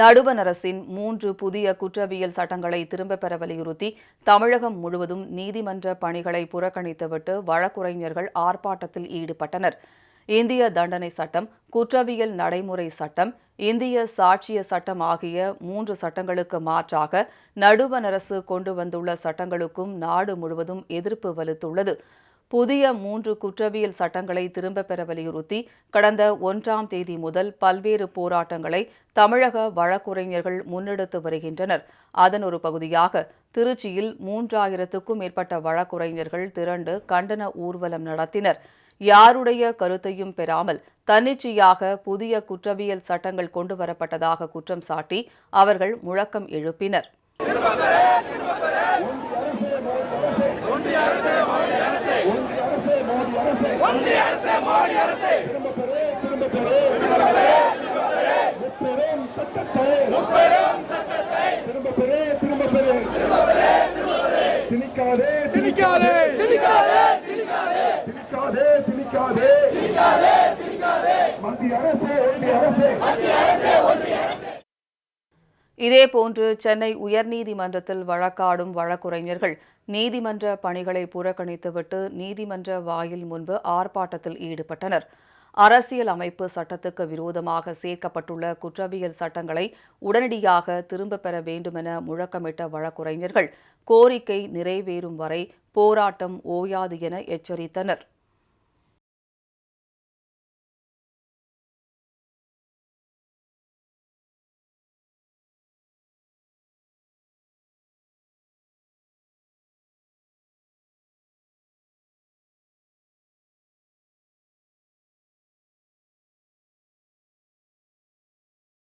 நடுவண் அரசின் மூன்று புதிய குற்றவியல் சட்டங்களை திரும்பப் பெற வலியுறுத்தி தமிழகம் முழுவதும் நீதிமன்ற பணிகளை புறக்கணித்துவிட்டு வழக்குரைஞர்கள் ஆர்ப்பாட்டத்தில் ஈடுபட்டனர். இந்திய தண்டனை சட்டம் குற்றவியல் நடைமுறை சட்டம் இந்திய சாட்சிய சட்டம் ஆகிய மூன்று சட்டங்களுக்கு மாற்றாக நடுவண் அரசு கொண்டு வந்துள்ள சட்டங்களுக்கும் நாடு முழுவதும் எதிர்ப்பு வலுத்துள்ளது. புதிய மூன்று குற்றவியல் சட்டங்களை திரும்பப் பெற வலியுறுத்தி கடந்த ஒன்றாம் தேதி முதல் பல்வேறு போராட்டங்களை தமிழக வழக்குரைஞர்கள் முன்னெடுத்து வருகின்றனர். அதன் ஒரு பகுதியாக திருச்சியில் மூன்றாயிரத்துக்கும் மேற்பட்ட வழக்குரைஞர்கள் திரண்டு கண்டன ஊர்வலம் நடத்தினர். யாருடைய கருத்தையும் பெறாமல் தன்னிச்சையாக புதிய குற்றவியல் சட்டங்கள் கொண்டு வரப்பட்டதாக குற்றம் சாட்டி அவர்கள் முழக்கம் எழுப்பினர். முப்பெரும் சட்டத்தை. திரும்ப பெறு திரும்ப பெறு திணிக்காதே. திணிக்காதே திணிக்காதே. திணிக்காதே திணிக்காதே. மத்திய அரசே ஒன்றிய அரசே. இதேபோன்று சென்னை உயர்நீதிமன்றத்தில் வழக்காடும் வழக்குரைஞர்கள் நீதிமன்ற பணிகளை புறக்கணித்துவிட்டு நீதிமன்ற வாயில் முன்பு ஆர்ப்பாட்டத்தில் ஈடுபட்டனர். அரசியல் அமைப்பு சட்டத்துக்கு விரோதமாக சேர்க்கப்பட்டுள்ள குற்றவியல் சட்டங்களை உடனடியாக திரும்பப் பெற வேண்டுமென முழக்கமிட்ட வழக்குரைஞர்கள் கோரிக்கை நிறைவேறும் வரை போராட்டம் ஓயாது என எச்சரித்தனர்.